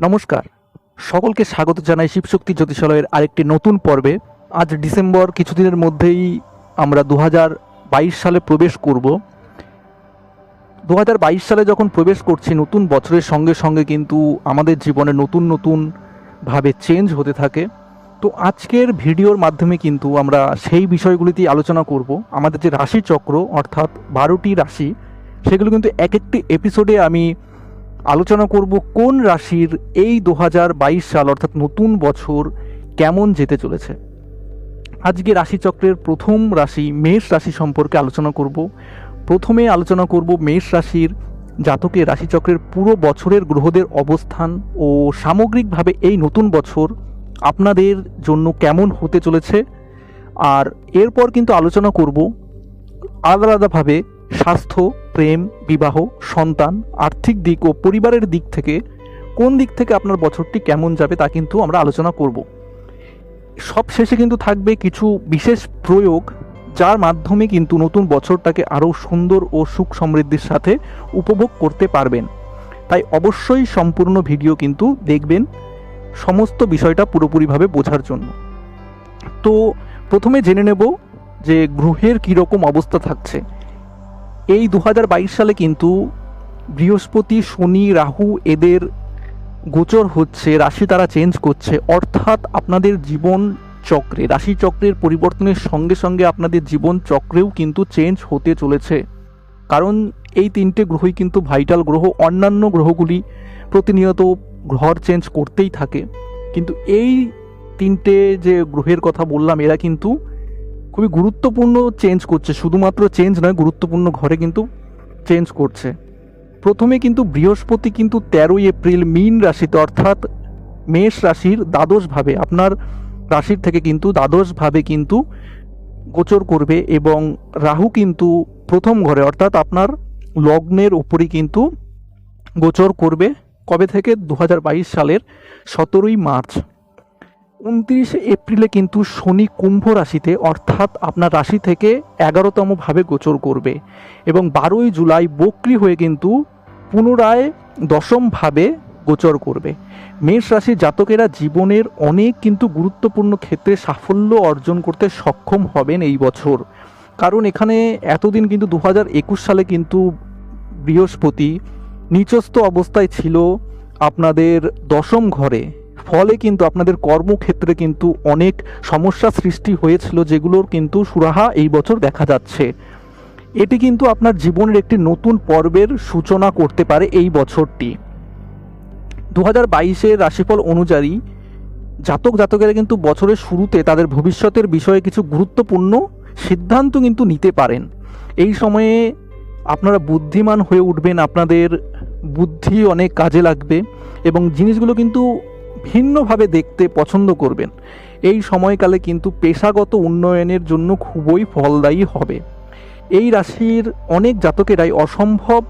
নমস্কার। সকলকে স্বাগত জানাই শিবশক্তি জ্যোতিষালয়ের আরেকটি নতুন পর্বে। আজ ডিসেম্বর কিছুদিনের মধ্যেই আমরা দু হাজার বাইশ সালে প্রবেশ করব। দু হাজার বাইশ সালে যখন প্রবেশ করছি, নতুন বছরের সঙ্গে সঙ্গে কিন্তু আমাদের জীবনে নতুন নতুন ভাবে চেঞ্জ হতে থাকে। তো আজকের ভিডিওর মাধ্যমে কিন্তু আমরা সেই বিষয়গুলিতেই আলোচনা করব। আমাদের যে রাশি চক্র অর্থাৎ বারোটি রাশি, সেগুলো কিন্তু এক একটি এপিসোডে আমি আলোচনা করব কোন রাশির এই দু হাজার বাইশ সাল, অর্থাৎ নতুন বছর, কেমন যেতে চলেছে? আজকে রাশিচক্রের প্রথম রাশি মেষ রাশি সম্পর্কে আলোচনা করব। প্রথমে আলোচনা করব মেষ রাশির জাতকের, রাশিচক্রের পুরো বছরের গ্রহদের অবস্থান ও সামগ্রিকভাবে এই নতুন বছর আপনাদের জন্য কেমন হতে চলেছে। আর এরপর কিন্তু আলোচনা করব আলাদা আলাদাভাবে স্বাস্থ্য প্রেম, বিবাহ, সন্তান, আর্থিক দিক ও পরিবারের দিক থেকে কোন দিক থেকে আপনার বছরটি কেমন যাবে তা কিন্তু আমরা আলোচনা করব। সব শেষে কিন্তু থাকবে কিছু বিশেষ প্রয়োগ, যার মাধ্যমে কিন্তু নতুন বছরটাকে আরও সুন্দর ও সুখ সমৃদ্ধির সাথে উপভোগ করতে পারবেন। তাই অবশ্যই সম্পূর্ণ ভিডিও কিন্তু দেখবেন সমস্ত বিষয়টা পুরোপুরিভাবে বোঝার জন্য। তো প্রথমে জেনে নেব যে গ্রহের কীরকম অবস্থা থাকছে। এই দু হাজার বাইশ সালে কিন্তু বৃহস্পতি, শনি, রাহু এদের গোচর হচ্ছে, রাশি তারা চেঞ্জ করছে। অর্থাৎ আপনাদের জীবন চক্রে, রাশি চক্রের পরিবর্তনের সঙ্গে সঙ্গে আপনাদের জীবন চক্রেও কিন্তু চেঞ্জ হতে চলেছে। কারণ এই তিনটে গ্রহই কিন্তু ভাইটাল গ্রহ, অন্যান্য গ্রহগুলি প্রতিনিয়ত ঘর চেঞ্জ করতেই থাকে। কিন্তু এই তিনটে যে গ্রহের কথা বললাম, এরা কিন্তু খুবই গুরুত্বপূর্ণ চেঞ্জ করছে। শুধুমাত্র চেঞ্জ নয়, গুরুত্বপূর্ণ ঘরে কিন্তু চেঞ্জ করছে। প্রথমে কিন্তু বৃহস্পতি কিন্তু তেরোই এপ্রিল মীন রাশিতে, অর্থাৎ মেষ রাশির দ্বাদশভাবে, আপনার রাশির থেকে কিন্তু দ্বাদশভাবে কিন্তু গোচর করবে এবং রাহু কিন্তু প্রথম ঘরে, অর্থাৎ আপনার লগ্নের উপরই কিন্তু গোচর করবে। কবে থেকে? দু হাজার বাইশ সালের সতেরোই মার্চ। উনত্রিশে এপ্রিলে কিন্তু শনি কুম্ভ রাশিতে অর্থাৎ আপনার রাশি থেকে এগারোতম ভাবে গোচর করবে এবং বারোই জুলাই বক্রি হয়ে কিন্তু পুনরায় দশম ভাবে গোচর করবে। মেষ রাশির জাতকেরা জীবনের অনেক কিন্তু গুরুত্বপূর্ণ ক্ষেত্রে সাফল্য অর্জন করতে সক্ষম হবেন এই বছর। কারণ এখানে এতদিন কিন্তু দু হাজার একুশ সালে কিন্তু বৃহস্পতি নিচস্থ অবস্থায় ছিল আপনাদের দশম ঘরে। ফলে কিন্তু আপনাদের কর্মক্ষেত্রে কিন্তু অনেক সমস্যা সৃষ্টি হয়েছিল, যেগুলোর কিন্তু সুরাহা এই বছর দেখা যাচ্ছে। এটি কিন্তু আপনার জীবনের একটি নতুন পর্বের সূচনা করতে পারে এই বছরটি। দু হাজার বাইশের রাশিফল অনুযায়ী জাতক জাতকেরা কিন্তু বছরের শুরুতে তাদের ভবিষ্যতের বিষয়ে কিছু গুরুত্বপূর্ণ সিদ্ধান্ত কিন্তু নিতে পারেন। এই সময়ে আপনারা বুদ্ধিমান হয়ে উঠবেন, আপনাদের বুদ্ধি অনেক কাজে লাগবে এবং জিনিসগুলো কিন্তু ভিন্নভাবে দেখতে পছন্দ করবেন। এই সময়কালে কিন্তু পেশাগত উন্নয়নের জন্য খুবই ফলদায়ী হবে। এই রাশির অনেক জাতকেরাই অসম্ভব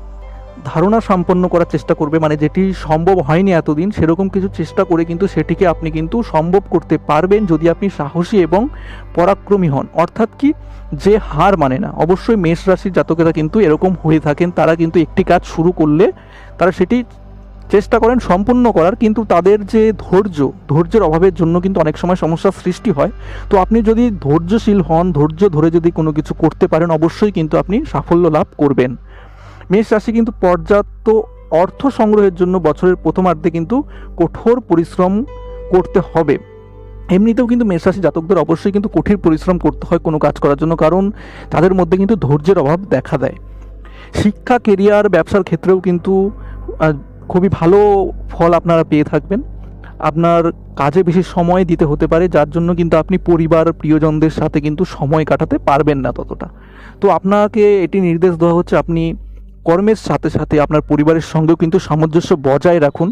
ধারণা সম্পন্ন করার চেষ্টা করবে মানে যেটি সম্ভব হয়নি এতদিন, সেরকম কিছু চেষ্টা করে কিন্তু সেটিকে আপনি কিন্তু সম্ভব করতে পারবেন যদি আপনি সাহসী এবং পরাক্রমী হন। অর্থাৎ কি? যে হার মানে না। অবশ্যই মেষ রাশির জাতকেরা কিন্তু এরকম হয়ে থাকেন, তারা কিন্তু একটি কাজ শুরু করলে তারা সেটি চেষ্টা করেন সম্পূর্ণ করার, কিন্তু তাদের যে ধৈর্য, ধৈর্যের অভাবের জন্য কিন্তু অনেক সময় সমস্যার সৃষ্টি হয়। তো আপনি যদি ধৈর্যশীল হন, ধৈর্য ধরে যদি কোনো কিছু করতে পারেন, অবশ্যই কিন্তু আপনি সাফল্য লাভ করবেন। মেষ রাশি কিন্তু পর্যাপ্ত অর্থ সংগ্রহের জন্য বছরের প্রথমার্ধে কিন্তু কঠোর পরিশ্রম করতে হবে। এমনিতেও কিন্তু মেষ রাশি জাতকদের অবশ্যই কিন্তু কঠিন পরিশ্রম করতে হয় কোনো কাজ করার জন্য, কারণ তাদের মধ্যে কিন্তু ধৈর্যের অভাব দেখা দেয়। শিক্ষা কেরিয়ার ব্যবসার ক্ষেত্রেও কিন্তু খুবই ভালো ফল আপনারা পেয়ে থাকবেন। আপনার কাজে বেশি সময় দিতে হতে পারে, যার জন্য কিন্তু আপনি পরিবার, প্রিয়জনদের সাথে কিন্তু সময় কাটাতে পারবেন না ততটা। তো আপনাকে এটি নির্দেশ দেওয়া হচ্ছে, আপনি কর্মের সাথে সাথে আপনার পরিবারের সঙ্গেও কিন্তু সামঞ্জস্য বজায় রাখুন।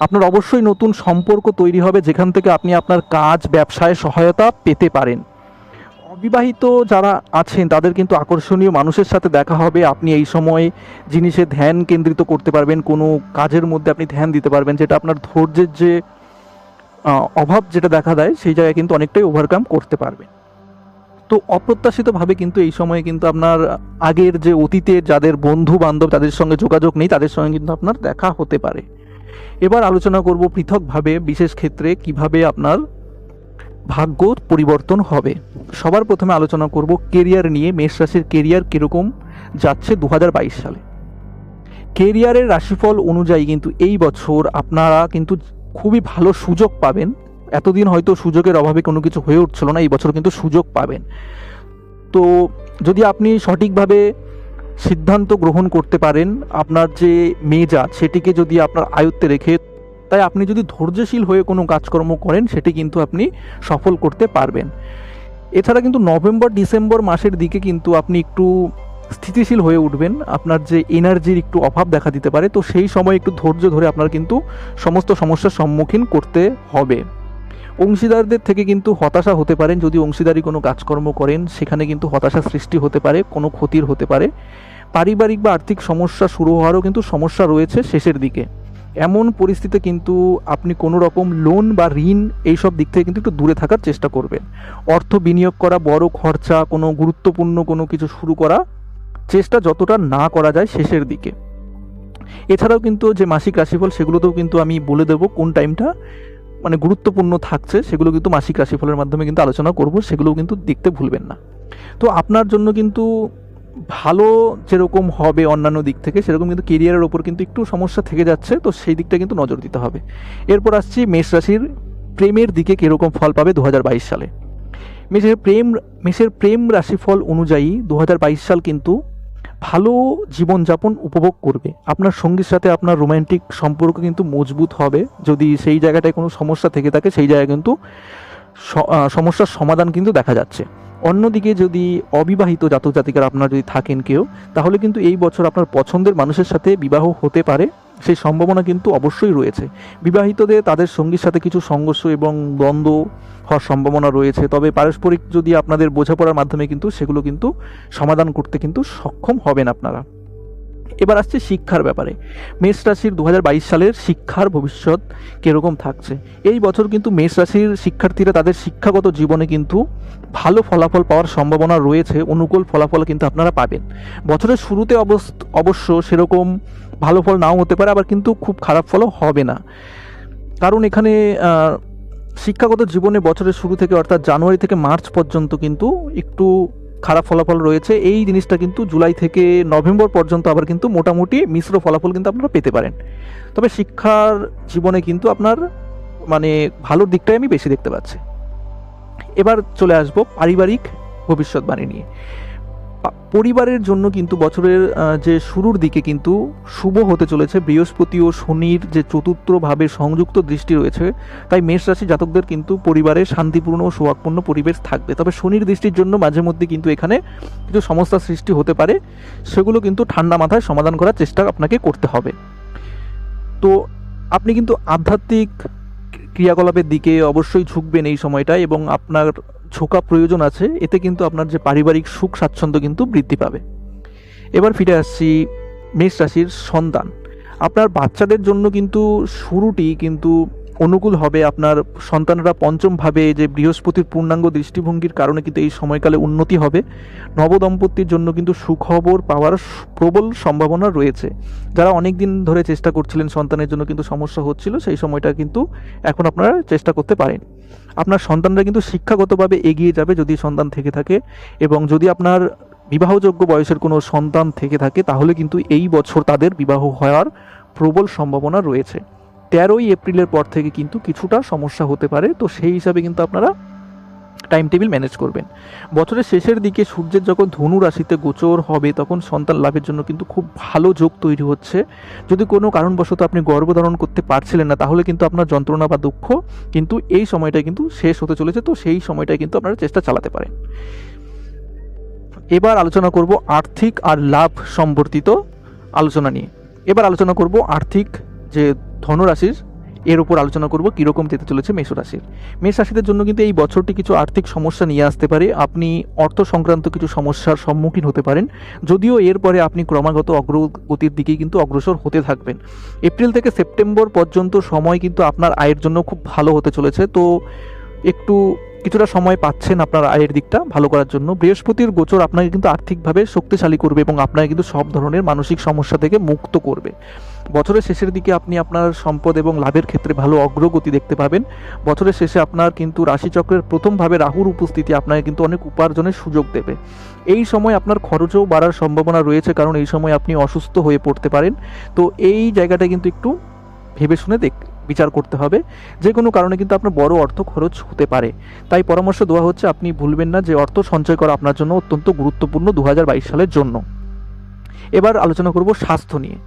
আপনার অবশ্যই নতুন সম্পর্ক তৈরি হবে, যেখান থেকে আপনি আপনার কাজ, ব্যবসায় সহায়তা পেতে পারেন। অবিবাহিত যারা আছেন, তাদের কিন্তু আকর্ষণীয় মানুষের সাথে দেখা হবে। আপনি এই সময় জিনিসে ধ্যান কেন্দ্রিত করতে পারবেন, কোনো কাজের মধ্যে আপনি ধ্যান দিতে পারবেন, যেটা আপনার ধৈর্যের যে অভাব যেটা দেখা দেয়, সেই জায়গায় কিন্তু অনেকটাই ওভারকাম করতে পারবেন। তো অপ্রত্যাশিতভাবে কিন্তু এই সময়ে কিন্তু আপনার আগের যে অতীতের যাদের বন্ধু বান্ধব তাদের সঙ্গে যোগাযোগ নেই, তাদের সঙ্গে কিন্তু আপনার দেখা হতে পারে। এবার আলোচনা করব পৃথকভাবে, বিশেষ ক্ষেত্রে কীভাবে আপনার ভাগ্য পরিবর্তন হবে। সবার প্রথমে আলোচনা করব কেরিয়ার নিয়ে, মেষ রাশির কেরিয়ার কীরকম যাচ্ছে দু হাজার বাইশ সালে। কেরিয়ারের রাশিফল অনুযায়ী কিন্তু এই বছর আপনারা কিন্তু খুবই ভালো সুযোগ পাবেন। এতদিন হয়তো সুযোগের অভাবে কোনো কিছু হয়ে উঠছিল না, এই বছর কিন্তু সুযোগ পাবেন। তো যদি আপনি সঠিকভাবে সিদ্ধান্ত গ্রহণ করতে পারেন, আপনার যে মেজাজ, সেটিকে যদি আপনার আয়ত্তে রেখে তাই আপনি যদি ধৈর্যশীল হয়ে কোনো কাজকর্ম করেন, সেটি কিন্তু আপনি সফল করতে পারবেন। এছাড়া কিন্তু নভেম্বর, ডিসেম্বর মাসের দিকে কিন্তু আপনি একটু স্থিতিশীল হয়ে উঠবেন। আপনার যে এনার্জির একটু অভাব দেখা দিতে পারে, তো সেই সময় একটু ধৈর্য ধরে আপনার কিন্তু সমস্ত সমস্যার সম্মুখীন করতে হবে। অংশীদারদের থেকে কিন্তু হতাশা হতে পারেন যদি অংশীদারি কোনো কাজকর্ম করেন, সেখানে কিন্তু হতাশা সৃষ্টি হতে পারে, কোনো ক্ষতির হতে পারে। পারিবারিক বা আর্থিক সমস্যা শুরু হওয়ারও কিন্তু সমস্যা রয়েছে শেষের দিকে। এমন পরিস্থিতিতে কিন্তু আপনি কোনো রকম লোন বা ঋণ এইসব দিক থেকে কিন্তু একটু দূরে থাকার চেষ্টা করবেন। অর্থ বিনিয়োগ করা, বড় খরচা, কোনো গুরুত্বপূর্ণ কোনো কিছু শুরু করা, চেষ্টা যতটা না করা যায় শেষের দিকে। এছাড়াও কিন্তু যে মাসিক রাশিফল, সেগুলোতেও কিন্তু আমি বলে দেবো কোন টাইমটা মানে গুরুত্বপূর্ণ থাকছে, সেগুলো কিন্তু মাসিক রাশিফলের মাধ্যমে কিন্তু আলোচনা করব, সেগুলোও কিন্তু দেখতে ভুলবেন না। তো আপনার জন্য কিন্তু ভালো যেরকম হবে অন্যান্য দিক থেকে, সেরকম কিন্তু কেরিয়ারের ওপর কিন্তু একটু সমস্যা থেকে যাচ্ছে, তো সেই দিকটা কিন্তু নজর দিতে হবে। এরপর আসছি মেষ রাশির প্রেমের দিকে কীরকম ফল পাবে দু হাজার বাইশ সালে। মেষের প্রেম মেষের প্রেম রাশিফল অনুযায়ী দু হাজার বাইশ সাল কিন্তু ভালো জীবনযাপন উপভোগ করবে। আপনার সঙ্গীর সাথে আপনার রোম্যান্টিক সম্পর্ক কিন্তু মজবুত হবে। যদি সেই জায়গাটায় কোনো সমস্যা থেকে থাকে, সেই জায়গায় কিন্তু সমস্যার সমাধান কিন্তু দেখা যাচ্ছে। অন্যদিকে যদি অবিবাহিত জাতক জাতিকার আপনার যদি থাকেন কেউ, তাহলে কিন্তু এই বছর আপনার পছন্দের মানুষের সাথে বিবাহ হতে পারে। সেই সম্ভাবনা কিন্তু অবশ্যই রয়েছে। বিবাহিতদের তাদের সঙ্গীর সাথে কিছু সংঘর্ষ এবং দ্বন্দ্ব হওয়ার সম্ভাবনা রয়েছে। তবে পারস্পরিক যদি আপনাদের বোঝাপড়ার মাধ্যমে কিন্তু সেগুলো কিন্তু সমাধান করতে কিন্তু সক্ষম হবেন আপনারা। এবার আসছে শিক্ষার ব্যাপারে। মেষ রাশির দু হাজার বাইশ সালের শিক্ষার ভবিষ্যৎ কীরকম থাকছে? এই বছর কিন্তু মেষ রাশির শিক্ষার্থীরা তাদের শিক্ষাগত জীবনে কিন্তু ভালো ফলাফল পাওয়ার সম্ভাবনা রয়েছে, অনুকূল ফলাফল কিন্তু আপনারা পাবেন। বছরের শুরুতে অবশ্য সেরকম ভালো ফল নাও হতে পারে, আবার কিন্তু খুব খারাপ ফলও হবে না। কারণ এখানে শিক্ষাগত জীবনে বছরের শুরু থেকে অর্থাৎ জানুয়ারি থেকে মার্চ পর্যন্ত কিন্তু একটু খারাপ ফলাফল রয়েছে। এই জিনিসটা কিন্তু জুলাই থেকে নভেম্বর পর্যন্ত আবার কিন্তু মোটামুটি মিশ্র ফলাফল কিন্তু আপনারা পেতে পারেন। তবে শিক্ষার জীবনে কিন্তু আপনার মানে ভালো দিকটাই আমি বেশি দেখতে পাচ্ছি। এবার চলে আসব পারিবারিক ভবিষ্যৎবাণী নিয়ে। পরিবারের জন্য কিন্তু বছরের যে শুরুর দিকে কিন্তু শুভ হতে চলেছে। বৃহস্পতি ও শনির যে চতুর্থভাবে সংযুক্ত দৃষ্টি রয়েছে, তাই মেষ রাশি জাতকদের কিন্তু পরিবারে শান্তিপূর্ণ ও সোহাগপূর্ণ পরিবেশ থাকবে। তবে শনির দৃষ্টির জন্য মাঝে মধ্যে কিন্তু এখানে কিছু সমস্যার সৃষ্টি হতে পারে। সেগুলো কিন্তু ঠান্ডা মাথায় সমাধান করার চেষ্টা আপনাকে করতে হবে। তো আপনি কিন্তু আধ্যাত্মিক ক্রিয়াকলাপের দিকে অবশ্যই ঝুঁকবেন এই সময়টা এবং আপনার ঝোঁকা প্রয়োজন আছে, এতে কিন্তু আপনার যে পারিবারিক সুখ স্বাচ্ছন্দ্য কিন্তু বৃদ্ধি পাবে। এবার ফিরে আসছি মেষ রাশির সন্তান। আপনার বাচ্চাদের জন্য কিন্তু শুরুটি কিন্তু অনুকূল হবে। আপনার সন্তানরা পঞ্চমভাবে যে বৃহস্পতির পূর্ণাঙ্গ দৃষ্টিভঙ্গির কারণে কিন্তু এই সময়কালে উন্নতি হবে। নবদম্পতির জন্য কিন্তু সুখবর পাওয়ার প্রবল সম্ভাবনা রয়েছে। যারা অনেক দিন ধরে চেষ্টা করছিলেন সন্তানের জন্য কিন্তু সমস্যা হচ্ছিল, সেই সময়টা কিন্তু এখন আপনারা চেষ্টা করতে পারেন। আপনার সন্তানরা কিন্তু শিক্ষাগতভাবে এগিয়ে যাবে যদি সন্তান থেকে থাকে এবং যদি আপনার বিবাহযোগ্য বয়সের কোনো সন্তান থেকে থাকে, তাহলে কিন্তু এই বছর তাদের বিবাহ হওয়ার প্রবল সম্ভাবনা রয়েছে। তেরোই এপ্রিলের পর থেকে কিন্তু কিছুটা সমস্যা হতে পারে। তো সেই হিসাবে কিন্তু আপনারা টাইম টেবিল ম্যানেজ করবেন। বছরের শেষের দিকে সূর্যের যখন ধনু রাশিতে গোচর হবে, তখন সন্তান লাভের জন্য কিন্তু খুব ভালো যোগ তৈরি হচ্ছে। যদি কোনো কারণবশত আপনি গর্ভধারণ করতে পারছিলেন না, তাহলে কিন্তু আপনার যন্ত্রণা বা দুঃখ কিন্তু এই সময়টা কিন্তু শেষ হতে চলেছে। তো সেই সময়টায় কিন্তু আপনারা চেষ্টা চালাতে পারেন। এবার আলোচনা করব আর্থিক আর লাভ সম্বর্তিত আলোচনা নিয়ে। এবার আলোচনা করব আর্থিক যে ধনুরাশির, এর উপর আলোচনা করব, কীরকম যেতে চলেছে মেষ রাশির। মেষ রাশিদের জন্য কিন্তু এই বছরটি কিছু আর্থিক সমস্যা নিয়ে আসতে পারে। আপনি অর্থ সংক্রান্ত কিছু সমস্যার সম্মুখীন হতে পারেন। যদিও এরপরে আপনি ক্রমাগত অগ্রগতির দিকেই কিন্তু অগ্রসর হতে থাকবেন। এপ্রিল থেকে সেপ্টেম্বর পর্যন্ত সময় কিন্তু আপনার আয়ের জন্য খুব ভালো হতে চলেছে। তো একটু কিছুটা সময় পাচ্ছেন আপনার আয়ের দিকটা ভালো করার জন্য। বৃহস্পতির গোচর আপনাকে কিন্তু আর্থিকভাবে শক্তিশালী করবে এবং আপনাকে কিন্তু সব ধরনের মানসিক সমস্যা থেকে মুক্ত করবে। বছরের শেষের দিকে আপনি আপনার সম্পদ এবং লাভের ক্ষেত্রে ভালো অগ্রগতি দেখতে পাবেন। বছরের শেষে আপনার কিন্তু রাশিচক্রের প্রথমভাবে রাহুর উপস্থিতি আপনাকে কিন্তু অনেক উপার্জনের সুযোগ দেবে। এই সময় আপনার খরচও বাড়ার সম্ভাবনা রয়েছে, কারণ এই সময় আপনি অসুস্থ হয়ে পড়তে পারেন। তো এই জায়গাটা কিন্তু একটু ভেবে শুনে দেখ, বিচার করতে হবে। যে কোনো কারণে কিন্তু আপনার বড় অর্থ খরচ হতে পারে। তাই পরামর্শ দেওয়া হচ্ছে, আপনি ভুলবেন না যে অর্থ সঞ্চয় করা আপনার জন্য অত্যন্ত গুরুত্বপূর্ণ দু হাজার বাইশ সালের জন্য। এবার আলোচনা করব স্বাস্থ্য নিয়ে।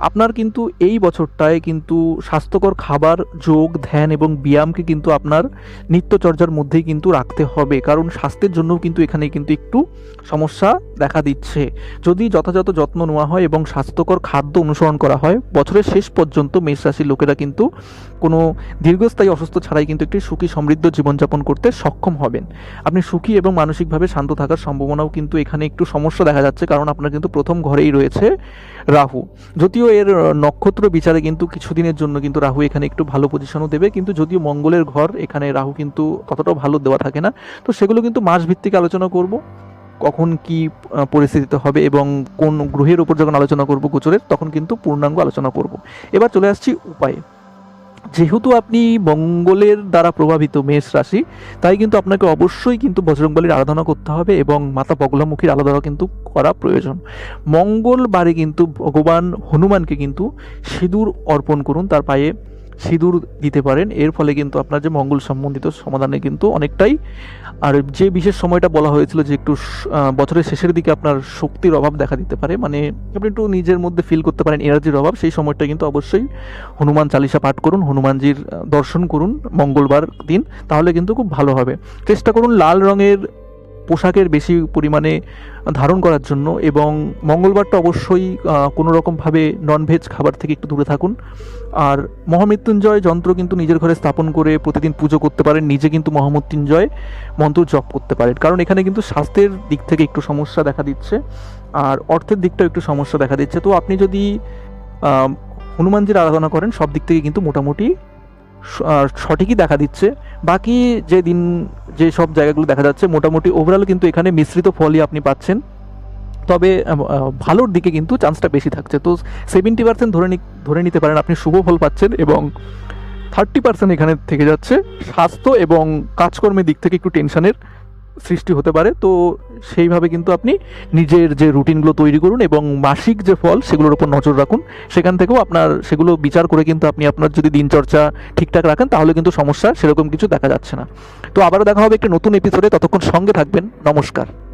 আপনার কিন্তু এই বছরটায় কিন্তু স্বাস্থ্যকর খাবার, যোগ, ধ্যান এবং ব্যায়ামকে কিন্তু আপনার নিত্যচর্যার মধ্যেই কিন্তু রাখতে হবে। কারণ স্বাস্থ্যের জন্যও কিন্তু এখানে কিন্তু একটু সমস্যা দেখা দিচ্ছে। যদি যথাযথ যত্ন নেওয়া হয় এবং স্বাস্থ্যকর খাদ্য অনুসরণ করা হয়, বছরের শেষ পর্যন্ত মেষ রাশির লোকেরা কিন্তু কোনো দীর্ঘস্থায়ী অসুস্থ ছাড়াই কিন্তু একটি সুখী সমৃদ্ধ জীবনযাপন করতে সক্ষম হবেন। আপনি সুখী এবং মানসিকভাবে শান্ত থাকার সম্ভাবনাও কিন্তু এখানে একটু সমস্যা দেখা যাচ্ছে, কারণ আপনার কিন্তু প্রথম ঘরেই রয়েছে রাহু। যদিও এর নক্ষত্র বিচারে কিন্তু কিছুদিনের জন্য কিন্তু রাহু এখানে একটু ভালো পজিশনও দেবে, কিন্তু যদিও মঙ্গলের ঘর, এখানে রাহু কিন্তু ততটাও ভালো দেওয়া থাকে না। তো সেগুলো কিন্তু মাস ভিত্তিক আলোচনা করব, কখন কি পরিস্থিতিতে হবে এবং কোন গ্রহের উপর যখন আলোচনা করব গোচরের, তখন কিন্তু পূর্ণাঙ্গ আলোচনা করব। এবার চলে আসছি উপায়ে। যেহেতু আপনি মঙ্গলের দ্বারা প্রভাবিত মেষ রাশি, তাই কিন্তু আপনাকে অবশ্যই কিন্তু বজরংবলীর আরাধনা করতে হবে এবং মাতা বগলামুখীর আলাদা কিন্তু করা প্রয়োজন। মঙ্গলবারে কিন্তু ভগবান হনুমানকে কিন্তু সিঁদুর অর্পণ করুন, তার পায়ে সিঁদুর দিতে পারেন। এর ফলে কিন্তু আপনার যে মঙ্গল সম্বন্ধিত সমাধানে কিন্তু অনেকটাই আর যে বিশেষ সময়টা বলা হয়েছিল যে একটু বছরের শেষের দিকে আপনার শক্তির অভাব দেখা দিতে পারে মানে আপনি একটু নিজের মধ্যে ফিল করতে পারেন এনার্জির অভাব, সেই সময়টা কিন্তু অবশ্যই হনুমান চালিসা পাঠ করুন, হনুমানজির দর্শন করুন মঙ্গলবার দিন, তাহলে কিন্তু খুব ভালো হবে। চেষ্টা করুন লাল রঙের পোশাকের বেশি পরিমাণে ধারণ করার জন্য এবং মঙ্গলবারটা অবশ্যই কোনো রকমভাবে ননভেজ খাবার থেকে একটু দূরে থাকুন। আর মহামৃত্যুঞ্জয় যন্ত্র কিন্তু নিজের ঘরে স্থাপন করে প্রতিদিন পুজো করতে পারেন, নিজে কিন্তু মহামৃত্যুঞ্জয় মন্ত্র জপ করতে পারেন। কারণ এখানে কিন্তু স্বাস্থ্যের দিক থেকে একটু সমস্যা দেখা দিচ্ছে, আর অর্থের দিকটাও একটু সমস্যা দেখা দিচ্ছে। তো আপনি যদি হনুমানজির আরাধনা করেন, সব দিক থেকে কিন্তু মোটামুটি সঠিকই দেখা দিচ্ছে। বাকি যে দিন, যে সব জায়গাগুলো দেখা যাচ্ছে, মোটামুটি ওভারঅল কিন্তু এখানে মিশ্রিত ফলই আপনি পাচ্ছেন। তবে ভালোর দিকে কিন্তু চান্সটা বেশি থাকছে। তো সেভেন্টি পার্সেন্ট ধরে ধরে নিতে পারেন, আপনি শুভ ফল পাচ্ছেন এবং থার্টি পার্সেন্ট এখানে থেকে যাচ্ছে। স্বাস্থ্য এবং কাজকর্মের দিক থেকে একটু টেনশনের সৃষ্টি হতে পারে, তো সেইভাবে কিন্তু আপনি নিজের যে রুটিনগুলো তৈরি করুন এবং মাসিক যে ফল সেগুলোর উপর নজর রাখুন। সেখান থেকেও আপনার সেগুলো বিচার করে কিন্তু আপনি আপনার যদি দিনচর্চা ঠিকঠাক রাখেন, তাহলে কিন্তু সমস্যা সেরকম কিছু দেখা যাচ্ছে না। তো আবারও দেখা হবে একটি নতুন এপিসোডে ততক্ষণ সঙ্গে থাকবেন। নমস্কার।